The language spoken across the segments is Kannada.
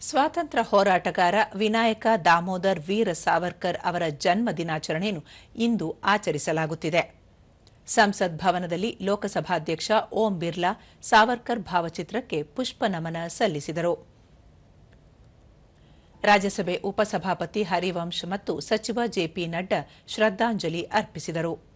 ಸ್ವಾತಂತ್ರ್ಯ ಹೋರಾಟಗಾರ ವಿನಾಯಕ ದಾಮೋದರ್ ವೀರ ಸಾವರ್ಕರ್ ಅವರ ಜನ್ಮ ದಿನಾಚರಣೆಯನ್ನು ಇಂದು ಆಚರಿಸಲಾಗುತ್ತಿದೆ. ಸಂಸತ್ ಭವನದಲ್ಲಿ ಲೋಕಸಭಾಧ್ಯಕ್ಷ ಓಂ ಬಿರ್ಲಾ ಸಾವರ್ಕರ್ ಭಾವಚಿತ್ರಕ್ಕೆ ಪುಷ್ಪ ನಮನ ಸಲ್ಲಿಸಿದರು. ರಾಜ್ಯಸಭೆ ಉಪಸಭಾಪತಿ ಹರಿವಂಶ್ ಮತ್ತು ಸಚಿವ ಜೆಪಿ ನಡ್ಡಾ ಶ್ರದ್ದಾಂಜಲಿ ಅರ್ಪಿಸಿದರು.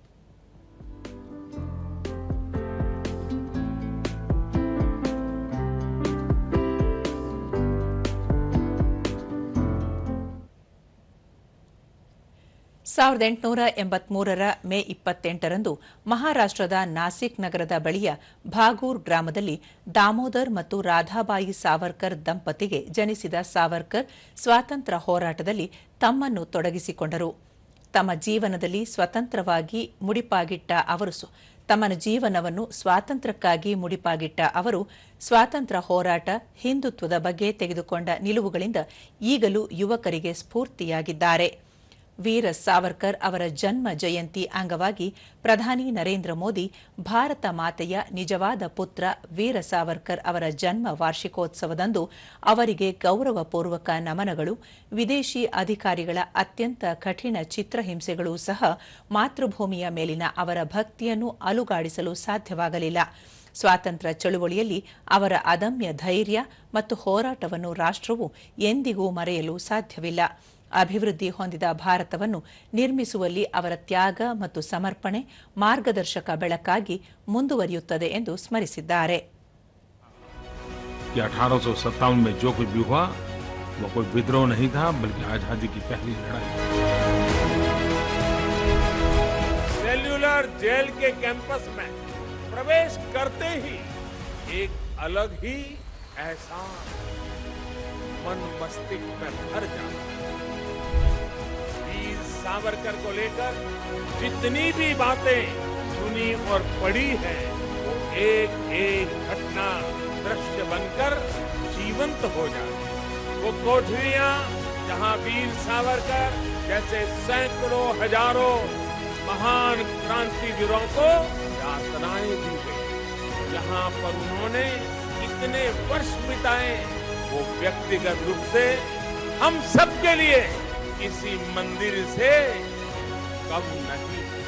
ಸಾವಿರದ ಎಂಟುನೂರ ಎಂಬತ್ಮೂರರ ಮೇ ಇಪ್ಪತ್ತೆಂಟರಂದು ಮಹಾರಾಷ್ಟ್ರದ ನಾಸಿಕ್ ನಗರದ ಬಳಿಯ ಭಾಗೂರ್ ಗ್ರಾಮದಲ್ಲಿ ದಾಮೋದರ್ ಮತ್ತು ರಾಧಾಬಾಯಿ ಸಾವರ್ಕರ್ ದಂಪತಿಗೆ ಜನಿಸಿದ ಸಾವರ್ಕರ್ ಸ್ವಾತಂತ್ರ್ಯ ಹೋರಾಟದಲ್ಲಿ ತಮ್ಮನ್ನು ತೊಡಗಿಸಿಕೊಂಡರು. ತಮ್ಮ ಜೀವನದಲ್ಲಿ ಸ್ವತಂತ್ರವಾಗಿ ಮುಡಿಪಾಗಿಟ್ಟ ಅವರು ತಮ್ಮ ಜೀವನವನ್ನು ಸ್ವಾತಂತ್ರ್ಯಕ್ಕಾಗಿ ಮುಡಿಪಾಗಿಟ್ಟ ಅವರು ಸ್ವಾತಂತ್ರ್ಯ ಹೋರಾಟ ಹಿಂದುತ್ವದ ಬಗ್ಗೆ ತೆಗೆದುಕೊಂಡ ನಿಲುವುಗಳಿಂದ ಈಗಲೂ ಯುವಕರಿಗೆ ಸ್ಫೂರ್ತಿಯಾಗಿದ್ದಾರೆ. ವೀರ ಸಾವರ್ಕರ್ ಅವರ ಜನ್ಮ ಜಯಂತಿ ಅಂಗವಾಗಿ ಪ್ರಧಾನಿ ನರೇಂದ್ರ ಮೋದಿ ಭಾರತ ಮಾತೆಯ ನಿಜವಾದ ಪುತ್ರ ವೀರ ಸಾವರ್ಕರ್ ಅವರ ಜನ್ಮ ವಾರ್ಷಿಕೋತ್ಸವದಂದು ಅವರಿಗೆ ಗೌರವಪೂರ್ವಕ ನಮನಗಳು. ವಿದೇಶಿ ಅಧಿಕಾರಿಗಳ ಅತ್ಯಂತ ಕಠಿಣ ಚಿತ್ರಹಿಂಸೆಗಳೂ ಸಹ ಮಾತೃಭೂಮಿಯ ಮೇಲಿನ ಅವರ ಭಕ್ತಿಯನ್ನು ಅಲುಗಾಡಿಸಲು ಸಾಧ್ಯವಾಗಲಿಲ್ಲ. ಸ್ವಾತಂತ್ರ್ಯ ಚಳುವಳಿಯಲ್ಲಿ ಅವರ ಅದಮ್ಯ ಧೈರ್ಯ ಮತ್ತು ಹೋರಾಟವನ್ನು ರಾಷ್ಟ್ರವು ಎಂದಿಗೂ ಮರೆಯಲು ಸಾಧ್ಯವಿಲ್ಲ. ಅಭಿವೃದ್ಧಿ ಹೊಂದಿದ ಭಾರತವನ್ನು ನಿರ್ಮಿಸುವಲ್ಲಿ ಅವರ ತ್ಯಾಗ ಮತ್ತು ಸಮರ್ಪಣೆ ಮಾರ್ಗದರ್ಶಕ ಬೆಳಕಾಗಿ ಮುಂದುವರಿಯುತ್ತದೆ ಎಂದು ಸ್ಮರಿಸಿದ್ದಾರೆ कि अठारह में जो कुछ भी हुआ वो कोई विद्रोह नहीं था बल्कि आजादी की पहली लड़ाई सेल्यूलर जेल के कैंपस में प्रवेश करते ही एक अलग ही एहसास मन मस्तिष्क में भर जाता वीर सावरकर को लेकर जितनी भी बातें सुनी और पढ़ी है, वो एक एक घटना दृश्य बनकर जीवंत हो जाती वो कोठरियाँ जहाँ वीर सावरकर जैसे सैकड़ों, हज़ारों महान क्रांतिवीरों को यातनाएँ दी गई। जहाँ पर उन्होंने इतने वर्ष बिताए, वो व्यक्तिगत रूप से हम सबके लिए इसी मंदिर से कम नहीं।